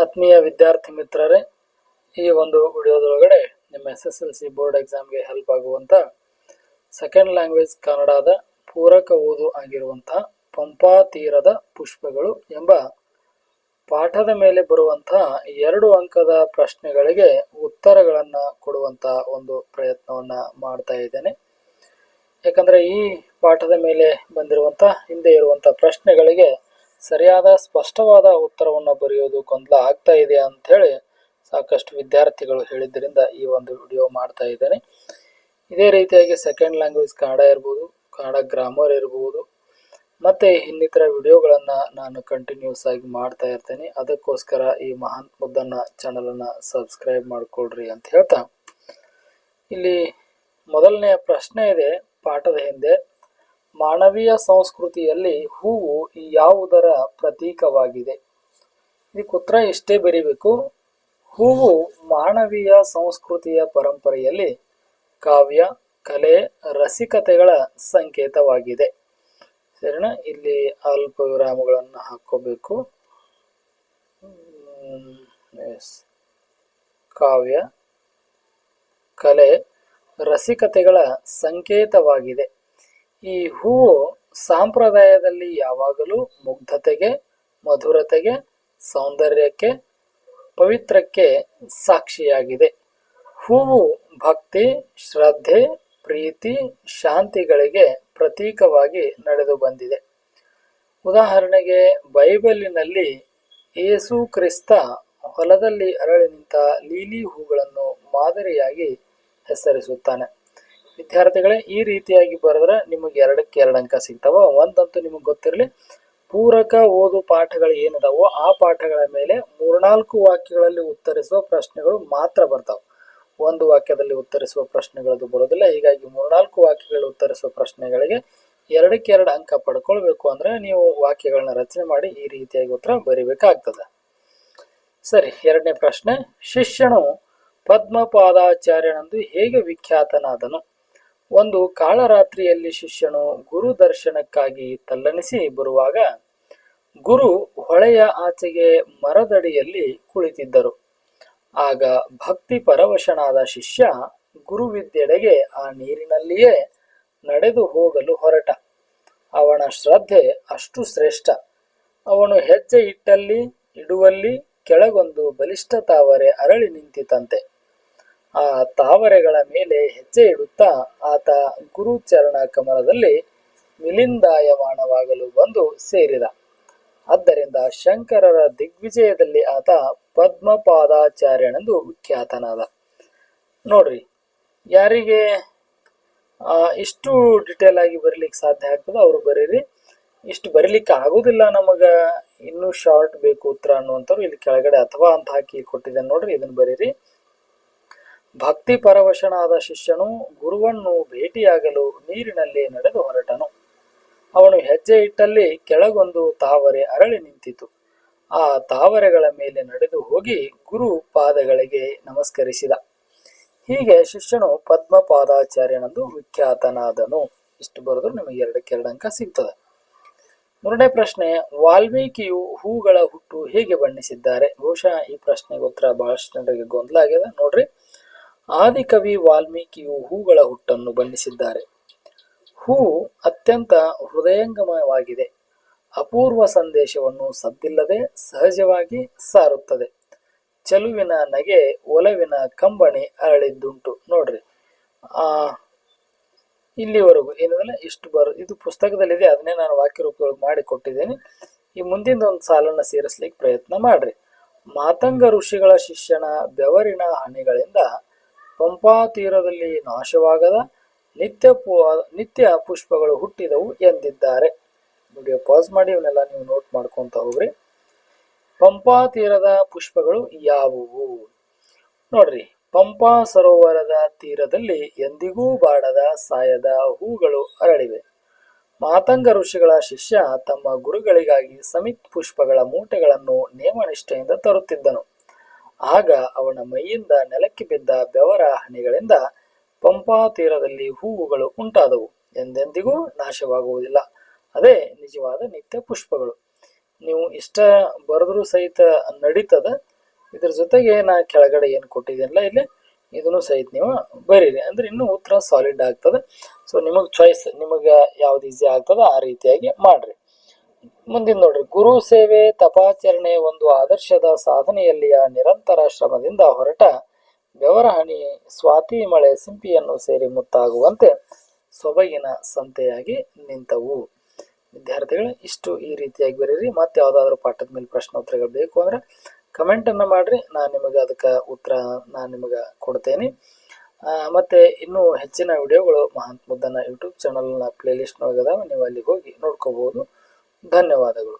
ಆತ್ಮೀಯ ವಿದ್ಯಾರ್ಥಿ ಮಿತ್ರರೇ, ಈ ಒಂದು ವಿಡಿಯೋದೊಳಗಡೆ ನಿಮ್ಮ S S L C board ಎಕ್ಸಾಮ್ಗೆ ಹೆಲ್ಪ್ ಆಗುವಂಥ ಸೆಕೆಂಡ್ ಲ್ಯಾಂಗ್ವೇಜ್ ಕನ್ನಡದ ಪೂರಕ ಓದು ಆಗಿರುವಂಥ ಪಂಪಾ ತೀರದ ಪುಷ್ಪಗಳು ಎಂಬ ಪಾಠದ ಮೇಲೆ ಬರುವಂಥ ಎರಡು ಅಂಕದ ಪ್ರಶ್ನೆಗಳಿಗೆ ಉತ್ತರಗಳನ್ನು ಕೊಡುವಂಥ ಒಂದು ಪ್ರಯತ್ನವನ್ನು ಮಾಡ್ತಾ ಇದ್ದೇನೆ. ಯಾಕಂದರೆ ಈ ಪಾಠದ ಮೇಲೆ ಬಂದಿರುವಂಥ ಹಿಂದೆ ಇರುವಂಥ ಪ್ರಶ್ನೆಗಳಿಗೆ ಸರಿಯಾದ ಸ್ಪಷ್ಟವಾದ ಉತ್ತರವನ್ನು ಬರೆಯೋದು ಗೊಂದಲ ಆಗ್ತಾ ಇದೆ ಹೇಳಿ ಸಾಕಷ್ಟು ವಿದ್ಯಾರ್ಥಿಗಳು ಹೇಳಿದ್ದರಿಂದ ಈ ಒಂದು ವಿಡಿಯೋ ಮಾಡ್ತಾ ಇದ್ದೇನೆ. ಇದೇ ರೀತಿಯಾಗಿ ಸೆಕೆಂಡ್ ಲ್ಯಾಂಗ್ವೇಜ್ ಕನ್ನಡ ಇರ್ಬೋದು ಕನ್ನಡ ಗ್ರಾಮರ್ ಇರ್ಬೋದು, ಮತ್ತೆ ಇನ್ನಿತರ ವಿಡಿಯೋಗಳನ್ನು ನಾನು ಕಂಟಿನ್ಯೂಸ್ ಆಗಿ ಮಾಡ್ತಾ ಇರ್ತೇನೆ. ಅದಕ್ಕೋಸ್ಕರ ಈ ಮಹಾನ್ ಮುದ್ದನ್ನ ಚಾನಲನ್ನು ಸಬ್ಸ್ಕ್ರೈಬ್ ಮಾಡ್ಕೊಳ್ರಿ ಅಂತ ಹೇಳ್ತಾ. ಇಲ್ಲಿ ಮೊದಲನೆಯ ಪ್ರಶ್ನೆ ಇದೆ, ಪಾಠದ ಹಿಂದೆ ಮಾನವೀಯ ಸಂಸ್ಕೃತಿಯಲ್ಲಿ ಹೂವು ಯಾವುದರ ಪ್ರತೀಕವಾಗಿದೆ? ಇದಕ್ಕೆ ಉತ್ತರ ಇಷ್ಟೇ ಬರೀಬೇಕು. ಹೂವು ಮಾನವೀಯ ಸಂಸ್ಕೃತಿಯ ಪರಂಪರೆಯಲ್ಲಿ ಕಾವ್ಯ, ಕಲೆ, ರಸಿಕತೆಗಳ ಸಂಕೇತವಾಗಿದೆ. ಸರಿನಾ? ಇಲ್ಲಿ ಅಲ್ಪ ವಿರಾಮಗಳನ್ನು ಹಾಕೋಬೇಕು ಕಾವ್ಯ, ಕಲೆ, ರಸಿಕತೆಗಳ ಸಂಕೇತವಾಗಿದೆ. ಈ ಹೂವು ಸಾಂಪ್ರದಾಯದಲ್ಲಿ ಯಾವಾಗಲೂ ಮುಗ್ಧತೆಗೆ, ಮಧುರತೆಗೆ, ಸೌಂದರ್ಯಕ್ಕೆ, ಪವಿತ್ರಕ್ಕೆ ಸಾಕ್ಷಿಯಾಗಿದೆ. ಹೂವು ಭಕ್ತಿ, ಶ್ರದ್ಧೆ, ಪ್ರೀತಿ, ಶಾಂತಿಗಳಿಗೆ ಪ್ರತೀಕವಾಗಿ ನಡೆದು ಬಂದಿದೆ. ಉದಾಹರಣೆಗೆ ಬೈಬಲಿನಲ್ಲಿ ಯೇಸು ಕ್ರಿಸ್ತ ಹೊಲದಲ್ಲಿ ಅರಳಿ ನಿಂತ ಲೀಲಿ ಹೂಗಳನ್ನು ಮಾದರಿಯಾಗಿ ಹೆಸರಿಸುತ್ತಾನೆ. ವಿದ್ಯಾರ್ಥಿಗಳೇ ಈ ರೀತಿಯಾಗಿ ಬರೆದ್ರೆ ನಿಮಗೆ ಎರಡಕ್ಕೆ ಎರಡು ಅಂಕ ಸಿಗ್ತಾವ, ಒಂದಂತೂ ನಿಮಗೆ ಗೊತ್ತಿರಲಿ. ಪೂರಕ ಓದು ಪಾಠಗಳು ಏನಿದಾವೋ ಆ ಪಾಠಗಳ ಮೇಲೆ ಮೂರ್ನಾಲ್ಕು ವಾಕ್ಯಗಳಲ್ಲಿ ಉತ್ತರಿಸುವ ಪ್ರಶ್ನೆಗಳು ಮಾತ್ರ ಬರ್ತಾವೆ. ಒಂದು ವಾಕ್ಯದಲ್ಲಿ ಉತ್ತರಿಸುವ ಪ್ರಶ್ನೆಗಳದು ಬರೋದಿಲ್ಲ. ಹೀಗಾಗಿ ಮೂರ್ನಾಲ್ಕು ವಾಕ್ಯಗಳು ಉತ್ತರಿಸುವ ಪ್ರಶ್ನೆಗಳಿಗೆ ಎರಡಕ್ಕೆ ಎರಡು ಅಂಕ ಪಡ್ಕೊಳ್ಬೇಕು ಅಂದ್ರೆ ನೀವು ವಾಕ್ಯಗಳನ್ನ ರಚನೆ ಮಾಡಿ ಈ ರೀತಿಯಾಗಿ ಉತ್ತರ ಬರಿಬೇಕಾಗ್ತದೆ. ಸರಿ, ಎರಡನೇ ಪ್ರಶ್ನೆ. ಶಿಷ್ಯನು ಪದ್ಮಪಾದಾಚಾರ್ಯನಂದು ಹೇಗೆ ವಿಖ್ಯಾತನಾದನು? ಒಂದು ಕಾಳರಾತ್ರಿಯಲ್ಲಿ ಶಿಷ್ಯನು ಗುರು ದರ್ಶನಕ್ಕಾಗಿ ತಲ್ಲಣಿಸಿ ಬರುವಾಗ ಗುರು ಹೊಳೆಯ ಆಚೆಗೆ ಮರದಡಿಯಲ್ಲಿ ಕುಳಿತಿದ್ದರು. ಆಗ ಭಕ್ತಿ ಪರವಶನಾದ ಶಿಷ್ಯ ಗುರುವಿದ್ಯೆಡೆಗೆ ಆ ನೀರಿನಲ್ಲಿಯೇ ನಡೆದು ಹೋಗಲು ಹೊರಟ. ಅವನ ಶ್ರದ್ಧೆ ಅಷ್ಟು ಶ್ರೇಷ್ಠ. ಅವನು ಹೆಜ್ಜೆ ಇಟ್ಟಲ್ಲಿ, ಇಡುವಲ್ಲಿ, ಕೆಳಗೊಂದು ಬಲಿಷ್ಠ ತಾವರೆ ಅರಳಿ ನಿಂತಿತಂತೆ. ಆ ತಾವರೆಗಳ ಮೇಲೆ ಹೆಜ್ಜೆ ಇಡುತ್ತಾ ಆತ ಗುರುಚರಣ ಕಮಲದಲ್ಲಿ ಮಿಲಿಂದಾಯಮಾನವಾಗಲು ಬಂದು ಸೇರಿದ. ಆದ್ದರಿಂದ ಶಂಕರರ ದಿಗ್ವಿಜಯದಲ್ಲಿ ಆತ ಪದ್ಮಪಾದಾಚಾರ್ಯನೆಂದು ವಿಖ್ಯಾತನಾದ. ನೋಡ್ರಿ, ಯಾರಿಗೆ ಇಷ್ಟು ಡಿಟೇಲ್ ಆಗಿ ಬರೀಲಿಕ್ಕೆ ಸಾಧ್ಯ ಆಗ್ತದೆ ಅವರು ಬರೀರಿ. ಇಷ್ಟು ಬರೀಲಿಕ್ಕೆ ಆಗೋದಿಲ್ಲ ನಮಗ. ಇನ್ನೂ ಶಾರ್ಟ್ ಬೇಕು ಉತ್ತರ ಅನ್ನುವಂಥವ್ರು ಇಲ್ಲಿ ಕೆಳಗಡೆ ಅಥವಾ ಅಂತ ಹಾಕಿ ಕೊಟ್ಟಿದ್ದೇನೆ ನೋಡ್ರಿ, ಇದನ್ನು ಬರೀರಿ. ಭಕ್ತಿ ಪರವಶನಾದ ಶಿಷ್ಯನು ಗುರುವನ್ನು ಭೇಟಿಯಾಗಲು ನೀರಿನಲ್ಲಿ ನಡೆದು ಹೊರಟನು. ಅವನು ಹೆಜ್ಜೆ ಇಟ್ಟಲ್ಲಿ ಕೆಳಗೊಂದು ತಾವರೆ ಅರಳಿ ನಿಂತಿತು. ಆ ತಾವರೆಗಳ ಮೇಲೆ ನಡೆದು ಹೋಗಿ ಗುರು ಪಾದಗಳಿಗೆ ನಮಸ್ಕರಿಸಿದ. ಹೀಗೆ ಶಿಷ್ಯನು ಪದ್ಮಪಾದಾಚಾರ್ಯನಂದು ವಿಖ್ಯಾತನಾದನು. ಇಷ್ಟು ಬರೆದು ನಿಮಗೆ ಎರಡಕ್ಕೆ ಎರಡಂಕ ಅಂಕ ಸಿಗ್ತದೆ. ಮೂರನೇ ಪ್ರಶ್ನೆ, ವಾಲ್ಮೀಕಿಯು ಹೂಗಳ ಹುಟ್ಟು ಹೇಗೆ ಬಣ್ಣಿಸಿದ್ದಾರೆ? ಬಹುಶಃ ಈ ಪ್ರಶ್ನೆಗೆ ಉತ್ತರ ಬಹಳಷ್ಟು ಜನರಿಗೆ ಗೊಂದಲ ಆಗಿದೆ ನೋಡ್ರಿ. ಆದಿಕವಿ ವಾಲ್ಮೀಕಿಯು ಹೂಗಳ ಹುಟ್ಟನ್ನು ಬಣ್ಣಿಸಿದ್ದಾರೆ. ಹೂ ಅತ್ಯಂತ ಹೃದಯಂಗಮವಾಗಿದೆ. ಅಪೂರ್ವ ಸಂದೇಶವನ್ನು ಸದ್ದಿಲ್ಲದೆ ಸಹಜವಾಗಿ ಸಾರುತ್ತದೆ. ಚಲುವಿನ ನಗೆ, ಒಲವಿನ ಕಂಬಣಿ ಅರಳಿದ್ದುಂಟು. ನೋಡ್ರಿ. ಆ, ಇಲ್ಲಿವರೆಗೂ ಏನದಲ್ಲ? ಇಷ್ಟು ಬರು, ಇದು ಪುಸ್ತಕದಲ್ಲಿದೆ. ಅದನ್ನೇ ನಾನು ವಾಕ್ಯ ರೂಪದೊಳಗೆ ಮಾಡಿ ಕೊಟ್ಟಿದ್ದೇನೆ ಈ ಮುಂದಿನ ಒಂದು ಸಾಲನ್ನು ಸೇರಿಸ್ಲಿಕ್ಕೆ ಪ್ರಯತ್ನ ಮಾಡ್ರಿ. ಮಾತಂಗ ಋಷಿಗಳ ಶಿಷ್ಯನ ಬೆವರಿನ ಹನಿಗಳಿಂದ ಪಂಪಾ ತೀರದಲ್ಲಿ ನಾಶವಾಗದ ನಿತ್ಯ ನಿತ್ಯ ಪುಷ್ಪಗಳು ಹುಟ್ಟಿದವು ಎಂದಿದ್ದಾರೆ. ವಿಡಿಯೋ ಪಾಸ್ ಮಾಡಿ, ಇವನ್ನೆಲ್ಲ ನೀವು ನೋಟ್ ಮಾಡ್ಕೊಂತ ಹೋಗ್ರಿ. ಪಂಪಾ ತೀರದ ಪುಷ್ಪಗಳು ಯಾವುವು? ನೋಡ್ರಿ, ಪಂಪಾ ಸರೋವರದ ತೀರದಲ್ಲಿ ಎಂದಿಗೂ ಬಾಡದ ಸಾಯದ ಹೂಗಳು ಅರಳಿವೆ. ಮಾತಂಗ ಋಷಿಗಳ ಶಿಷ್ಯ ತಮ್ಮ ಗುರುಗಳಿಗಾಗಿ ಸಮಿತ್ ಪುಷ್ಪಗಳ ಮೂಟೆಗಳನ್ನು ನೇಮನಿಷ್ಠೆಯಿಂದ ತರುತ್ತಿದ್ದನು. ಆಗ ಅವನ ಮೈಯಿಂದ ನೆಲಕ್ಕೆ ಬಿದ್ದ ಬೆವರ ಹನಿಗಳಿಂದ ಪಂಪಾ ತೀರದಲ್ಲಿ ಹೂವುಗಳು ಉಂಟಾದವು, ಎಂದೆಂದಿಗೂ ನಾಶವಾಗುವುದಿಲ್ಲ. ಅದೇ ನಿಜವಾದ ನಿತ್ಯ ಪುಷ್ಪಗಳು. ನೀವು ಇಷ್ಟ ಬರೆದ್ರೂ ಸಹಿತ ನಡೀತದ. ಇದ್ರ ಜೊತೆಗೆ ನಾ ಕೆಳಗಡೆ ಏನು ಕೊಟ್ಟಿದ್ದೀನಲ್ಲ ಇಲ್ಲಿ, ಇದನ್ನು ಸಹಿತ ನೀವು ಬರೀರಿ. ಅಂದ್ರೆ ಇನ್ನೂ ಉತ್ತರ ಸಾಲಿಡ್ ಆಗ್ತದೆ. ಸೊ ನಿಮಗೆ ಚಾಯ್ಸ್ ನಿಮಗೆ ಯಾವ್ದು ಈಸಿ ಆಗ್ತದ, ಆ ರೀತಿಯಾಗಿ ಮಾಡ್ರಿ. ಮುಂದಿನ ನೋಡ್ರಿ. ಗುರು ಸೇವೆ, ತಪಾಚರಣೆ ಒಂದು ಆದರ್ಶದ ಸಾಧನೆಯಲ್ಲಿಯ ನಿರಂತರ ಶ್ರಮದಿಂದ ಹೊರಟ ಬೆವರಹಣಿ ಸ್ವಾತಿ ಮಳೆ ಸಿಂಪಿಯನ್ನು ಸೇರಿ ಮುತ್ತಾಗುವಂತೆ ಸೊಬಗಿನ ಸಂತೆಯಾಗಿ ನಿಂತವು. ವಿದ್ಯಾರ್ಥಿಗಳು, ಇಷ್ಟು ಈ ರೀತಿಯಾಗಿ ಬರೀರಿ. ಮತ್ತೆ ಯಾವುದಾದ್ರೂ ಪಾಠದ ಮೇಲೆ ಪ್ರಶ್ನೋತ್ತರಗಳು ಬೇಕು ಅಂದ್ರೆ ಕಮೆಂಟನ್ನು ಮಾಡಿರಿ. ನಾನು ನಿಮಗೆ ಅದಕ್ಕೆ ಉತ್ತರ ನಾನು ನಿಮಗೆ ಕೊಡ್ತೇನೆ. ಮತ್ತೆ ಇನ್ನೂ ಹೆಚ್ಚಿನ ವಿಡಿಯೋಗಳು ಮಹಾಂತ್ ಮುದ್ದನ ಯೂಟ್ಯೂಬ್ ಚಾನಲ್ನ ಪ್ಲೇಲಿಸ್ಟ್ನೊಳಗೆ ಅದಾವ ನೀವು ಅಲ್ಲಿಗೆ ಹೋಗಿ ನೋಡ್ಕೋಬಹುದು. ಧನ್ಯವಾದಗಳು